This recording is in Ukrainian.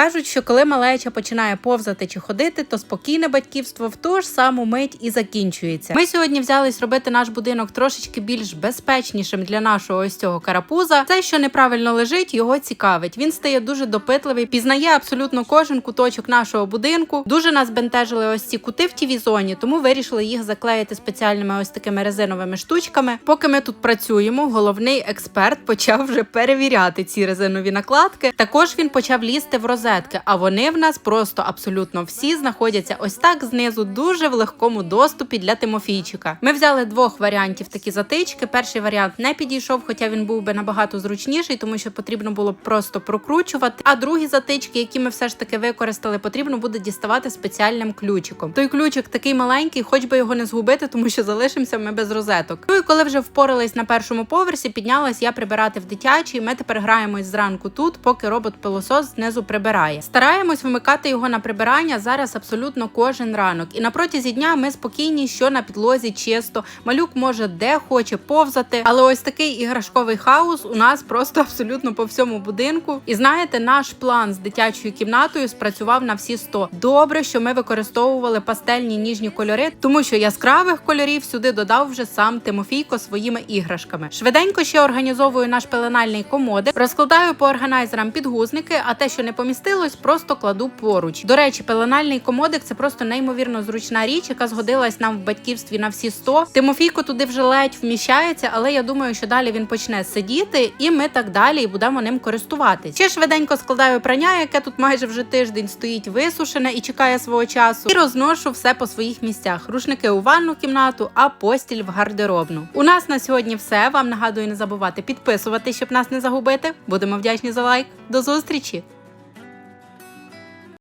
Кажуть, що коли малеча починає повзати чи ходити, то спокійне батьківство в ту ж саму мить і закінчується. Ми сьогодні взялись робити наш будинок трошечки більш безпечнішим для нашого ось цього карапуза. Це, що неправильно лежить, його цікавить. Він стає дуже допитливий, пізнає абсолютно кожен куточок нашого будинку. Дуже нас бентежили ось ці кути в тіві зоні, тому вирішили їх заклеїти спеціальними ось такими резиновими штучками. Поки ми тут працюємо, головний експерт почав вже перевіряти ці резинові накладки. Також він почав лізти в розетки, а вони в нас просто абсолютно всі знаходяться ось так знизу, дуже в легкому доступі для Тимофійчика. Ми взяли двох варіантів такі затички. Перший варіант не підійшов, хоча він був би набагато зручніший, тому що потрібно було просто прокручувати. А другі затички, які ми все ж таки використали, потрібно буде діставати спеціальним ключиком. Той ключик такий маленький, хоч би його не згубити, тому що залишимося ми без розеток. Ну і коли вже впорались на першому поверсі, піднялась я прибирати в дитячий. Ми тепер граємось зранку тут, поки робот-пилосос знизу прибирає. Стараємось вимикати його на прибирання зараз абсолютно кожен ранок. І на протязі дня ми спокійні, що на підлозі чисто. Малюк може де хоче повзати, але ось такий іграшковий хаос у нас просто абсолютно по всьому будинку. І знаєте, наш план з дитячою кімнатою спрацював на всі 100. Добре, що ми використовували пастельні ніжні кольори, тому що яскравих кольорів сюди додав вже сам Тимофійко своїми іграшками. Швиденько ще організовую наш пеленальний комодик, розкладаю по органайзерам підгузники, а те, що не помістилось, просто кладу поруч. До речі, пеленальний комодик це просто неймовірно зручна річ, яка згодилась нам в батьківстві на всі 100. Тимофійко туди вже ледь вміщається, але я думаю, що далі він почне сидіти, і ми так далі будемо ним користуватись. Ще швиденько складаю прання, яке тут майже вже тиждень стоїть висушене і чекає свого часу. І розношу все по своїх місцях. Рушники у ванну кімнату, а постіль в гардеробну. У нас на сьогодні все. Вам нагадую не забувати підписувати, щоб нас не загубити. Будемо вдячні за лайк. До зустрічі!